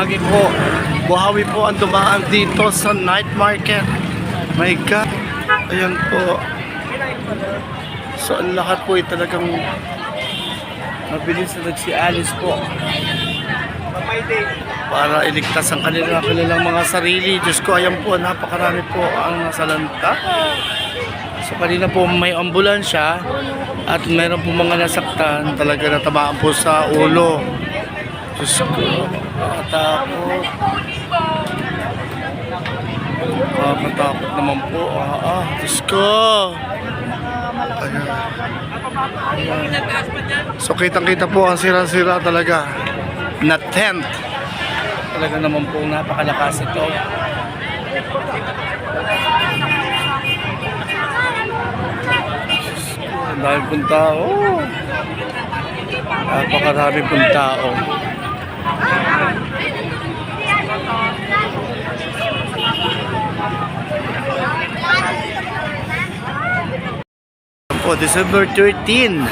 Lagi po, buhawi po ang dumaan dito sa night market. My God. Ayan po. So, ang lahat po ay talagang mabilis na nagsi-alis po para iligtas ang kanila kanilang mga sarili. Diyos ko, ayan po, napakarami po ang nasalanta. So kanina po may ambulansya at meron po mga nasaktan talaga natamaan po sa ulo. Diyos ko, nakatakot. Nakakatakot naman po. Ah, ah, Diyos ko. Ayan. So kitang-kita po ang sira-sira talaga na tent. Talaga naman po napakalakas ito. Ang dami pong tao. Napakarami pong tao. Po, December 13.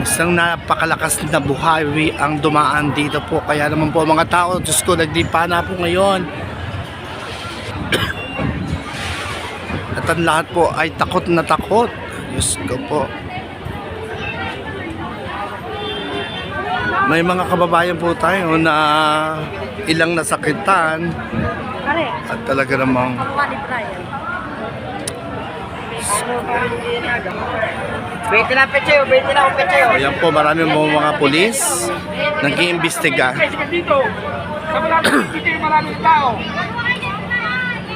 Isang napakalakas na buhawi ang dumaan dito po. Kaya naman po mga tao, Diyos ko, nagdipa na po ngayon. At ang lahat po ay takot na takot. Diyos ko po. May mga kababayan po tayo na ilang nasakitan at talaga namang. Bete na pechayo, bete na akong pechayo. ayan po marami mo mga pulis nag-iimbestiga. dito. Sa maraming dito yung maraming tao.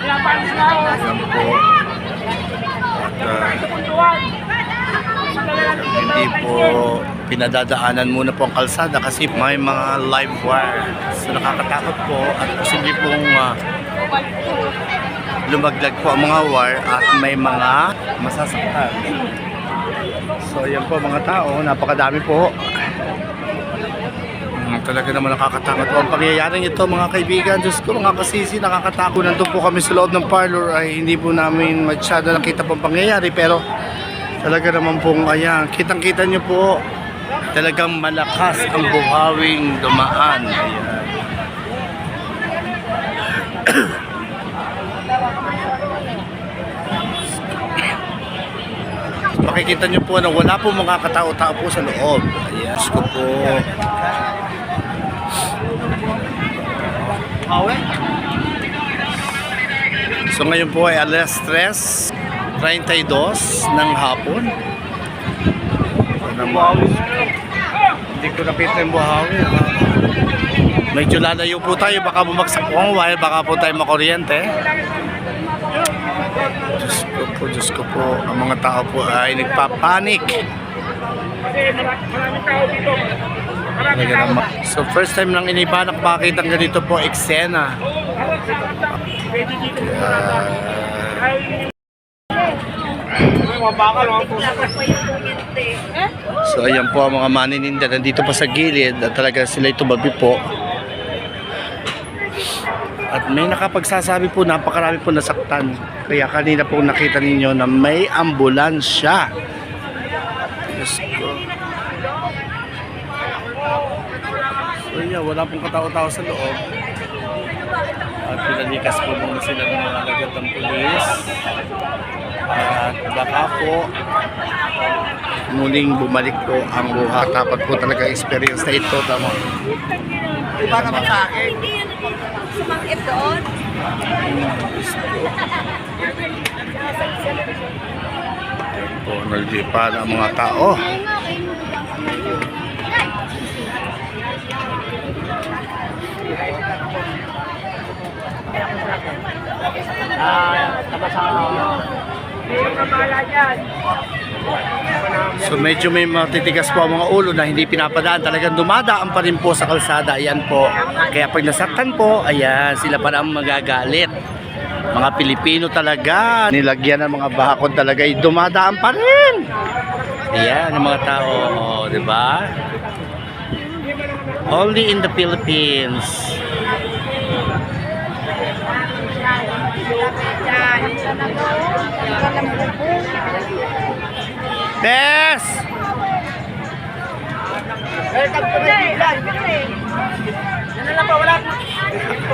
Paano sila ako? Ayan po. At, Puntuan. hindi po pinadadaanan muna po ang kalsada kasi may mga live wire. So nakakatakot po at posible pong ah, lumaglag po ang mga wire at may mga masasaktan. So ayan po mga tao, napakadami po. Mm, Talaga naman nakakatakot po ang pangyayaring ito mga kaibigan. Diyos ko mga kasisi, nakakatakot. Nandun po kami sa loob ng parlor ay hindi po namin masyado nakita pong pangyayari pero talaga naman pong ayan, kitang kita nyo po talagang malakas ang buhawing dumaan. Ayan. Makikita nyo po na wala po mga katao-tao po sa loob. Ayan, Diyos ko po. So ngayon po ay alas 3, 32 ng hapon. Ano naman? Hindi ko nakita yung buhawi. Medyo lalayo po tayo, baka bumagsak po ang wire, baka po tayo makuryente. Diyos ko po, Diyos ko po, ang mga tao po ay nagpapanik. So first time nang inibanak makita ng ganito po, eksena. Pwede dito. Ah, Ay, mga bakal, mga puso. So ayan po ang mga manininda nandito pa sa gilid at talaga sila tumabi po. At may nakapagsasabi po napakarami po nasaktan. Kaya kanina po nakita ninyo na may ambulansya. Diyos ko. So yeah, wala pong katao-tao sa loob. At pinalikas po muna sila ng mga lagat ng pulis. At baka po muling bumalik po ang buha. Dapat po talaga experience na ito. Tama. Iba naman sa akin. Sumangit doon. Po, nagdipa ng mga tao. So medyo may matitigas po ang mga ulo na hindi pinapadaan. Talagang dumadaan pa rin po sa kalsada. Ayan po. Kaya pag nasaktan po, ayan, sila pa ang magagalit. Mga Pilipino talaga. Nilagyan ng mga bakod talaga. ay Dumadaan pa rin. Ayan, ang mga tao. Oh, di ba? Only in the Philippines. Bes! Welcome to my vlog. Yan na lang po.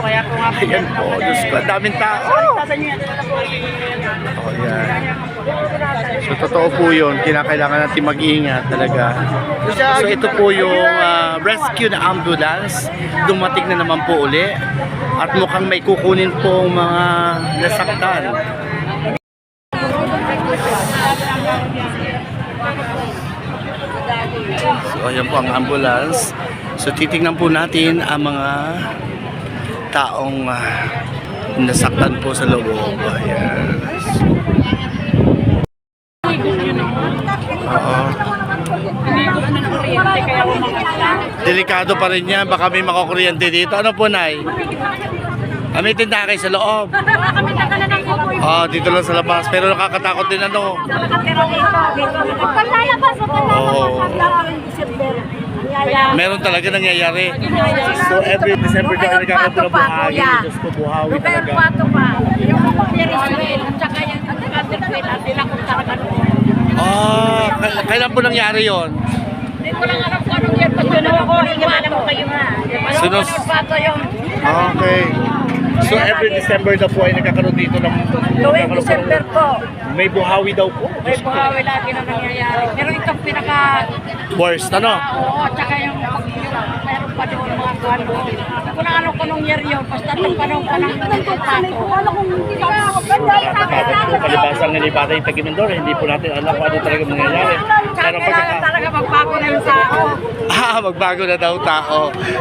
Ayan po, Diyos ko, daming tao. Oh, yan. So, totoo po yun. Kinakailangan natin mag-iingat talaga. So, ito po yung ah, rescue na ambulance. Dumating na naman po uli. At mukhang may kukunin po mga nasaktan. Ayan po ang ambulance. So, titingnan po natin ang mga taong ah, nasaktan po sa loob. Ayan. Oo. Delikado pa rin yan. Baka may makakuryente dito. Ano po, Nay? May tindahan kayo sa loob. Ah, dito lang sa labas. Pero nakakatakot din ano. Paglalabas Oo. Meron talaga nangyayari. So every December daw nagkakaroon ng buhagi. Diyos ko, buhawi Lugar talaga. 4 pa. Yung mga Periswell, at saka yung Caterpillar, at sila kung talaga noon. Ah, k- kailan po nangyari yon? Hindi ko lang alam kung anong year. Pag yun ako, hindi alam ko kayo nga. Lugar 4 yung Okay. So every December na po ay nagkakaroon dito ng tuwing December po. May buhawi daw po. May buhawi lagi na nangyayari. Pero itong pinaka, Worst, ano? oo, at saka yung, meron pa doon mga kuwan doon. Hindi ko lang alam kung anong year yun. Basta panahon pa ng nagpapato. Nakakatakot po palibasang nilibata yung Tagimendor. Hindi po natin alam kung ano talaga mangyayari. Pero kailangan talaga magbago na yung tao. Ah, magbago na daw tao.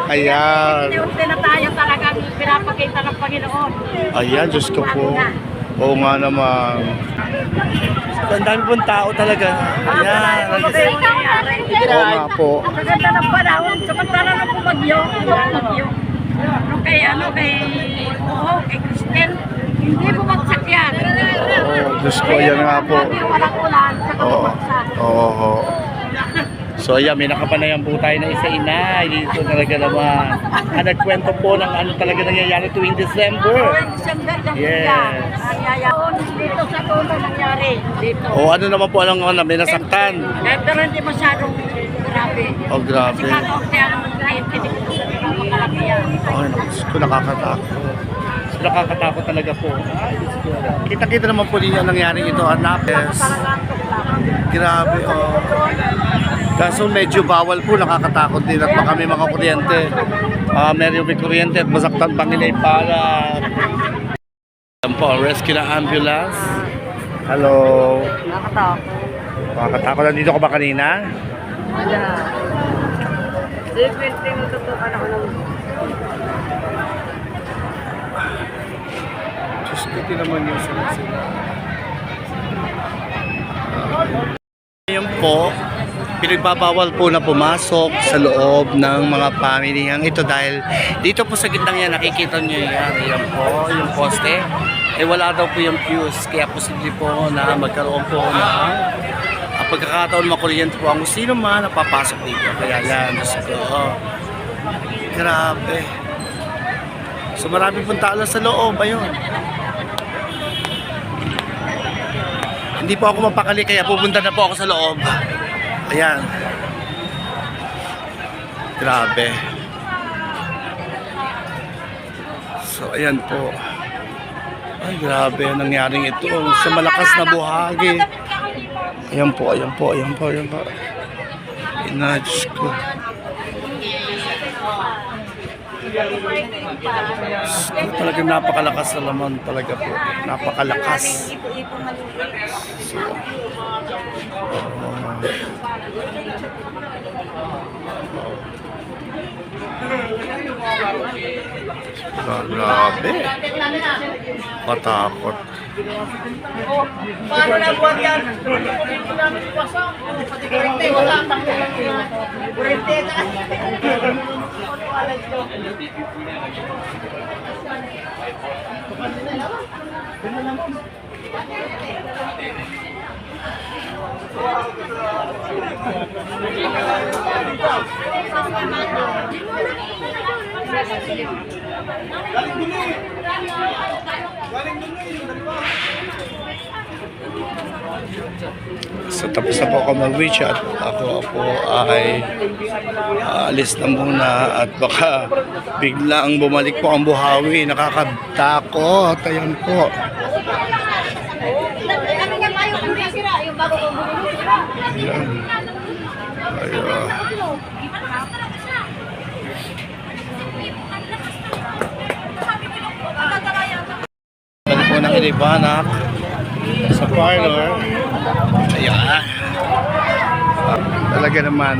Ayan. Unti na tayo talagang pinapakita ng Panginoon. Ayan, Diyos ko po. Oo nga naman. Ang dami pong tao talaga. Ayan. Oo nga po. Ang ganda ng panahon, samantala na po bagyo, walang bagyo. Ano kay, ano kay, oo, kay Kristen, hindi bumagsak yan. Oo, Diyos ko, ayan nga po. Walang ulan, saka Oo. bumagsak. Oo. So ayan, may nakapanayan po tayo na isa ina. Dito talaga naman. Ah, nagkwento po ng ano talaga nangyayari tuwing December. Tuwing December Yes. Ang yaya. Dito sa tono nangyari. Dito. O ano naman po alam na may nasaktan. Eh, Pero hindi masyadong grabe. Oh, grabe. Kasi kakaunti ang cliente dito sa makalaki yan. Ay, Diyos ko, nakakatakot. Nakakatakot talaga po. Kita-kita naman po ninyo ang nangyari ito. Anapes. Grabe, oh. Kaso medyo bawal po, nakakatakot din at baka may mga kuryente. Ah, meron may kuryente at masaktan pa nila para. Yan po, rescue na ambulance. Hello. Nakatakot. Nakakatakot. Nandito ka ba kanina? Wala. Definitely natutukan ako ng Diyos ko, di naman yung sila. Ngayon po, pinagbabawal po na pumasok sa loob ng mga pamilihang ito dahil dito po sa gitnang yan, nakikita nyo yan, yan po, yung poste. Eh wala daw po yung fuse, kaya posible po na magkaroon po ng ang pagkakataon makuryente po ang sino man napapasok dito. Kaya yan, Diyos ko. Grabe. So marami pong talo sa loob, ayun. Hindi po ako mapakali kaya pupunta na po ako sa loob. Ayan. Grabe. So ayan po. Ay grabe ang nangyaring ito sa malakas na buhagi. Ayan po, ayan po, ayan po, ayan po. Inadjust ko. So, talagang napakalakas na laman talaga po. Napakalakas. So, Ah, Ah, grabe. Matakot. Paano na buwan yan? Hindi namin ipasang. Pati kurente, wala. Kurente na. Thank you. Galing dun eh. So tapos na po ako mag-reach at ako po ay ah, aalis uh, na muna at baka biglang bumalik po ang buhawi. Nakakatakot. Ayan po. Ayan. Ayan. Ano po ng ilibanak sa parlor. Ayan. Talaga naman.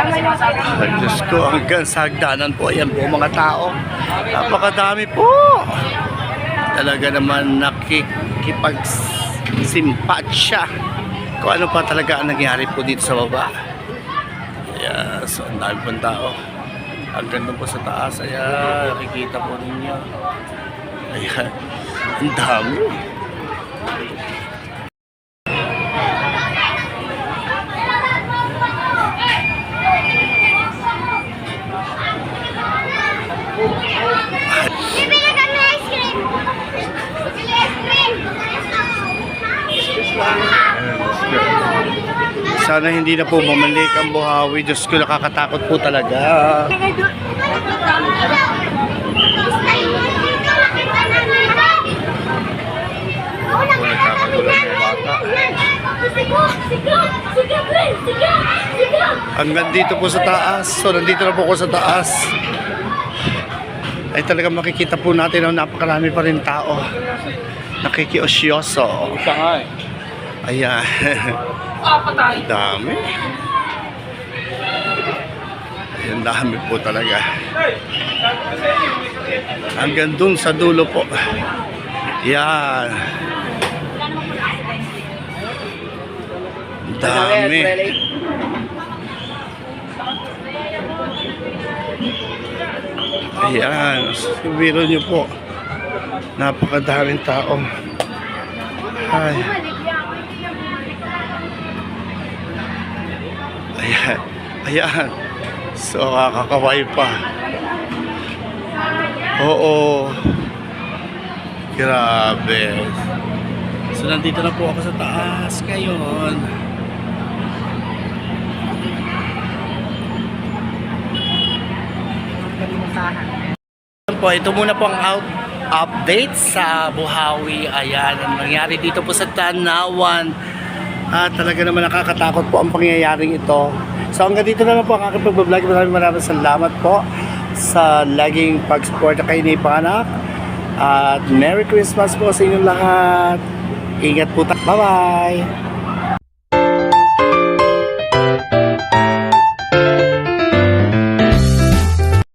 Ay, Diyos ko, hanggang sa hagdanan po. Ayan po mga tao. Napakadami po. Talaga naman nakikipag simpatsya kung ano pa talaga ang nangyari po dito sa baba. Ayan, so ang dami pong tao. Hanggang doon po sa taas. Ayan, nakikita po ninyo. Ayan, ang dami. Sana hindi na po bumalik ang buhawi. Diyos ko, nakakatakot po talaga. Hanggang dito po sa taas. So, nandito na po ako sa taas. Ay talagang makikita po natin na napakarami pa rin tao. Nakikiosyoso. Isa nga eh. Ayan. Ah, patay. dami. Ayan, dami po talaga. Hanggang dun sa dulo po. Yan. Dami. Ayan. Biro nyo po. Napakadaming tao. Ay. Ayan. Ayan. So, kakakaway pa. Oo. Grabe. So, nandito na po ako sa taas ngayon. Po, ito muna po ang out update sa Buhawi. Ayan, ang nangyari dito po sa Tanawan. Ah, talaga naman nakakatakot po ang pangyayaring ito. So hanggang dito na lang po ang aking pagbablog. Maraming maraming salamat po sa laging pag-support kay ni Panak. At Merry Christmas po sa inyong lahat. Ingat po tayo. Bye-bye!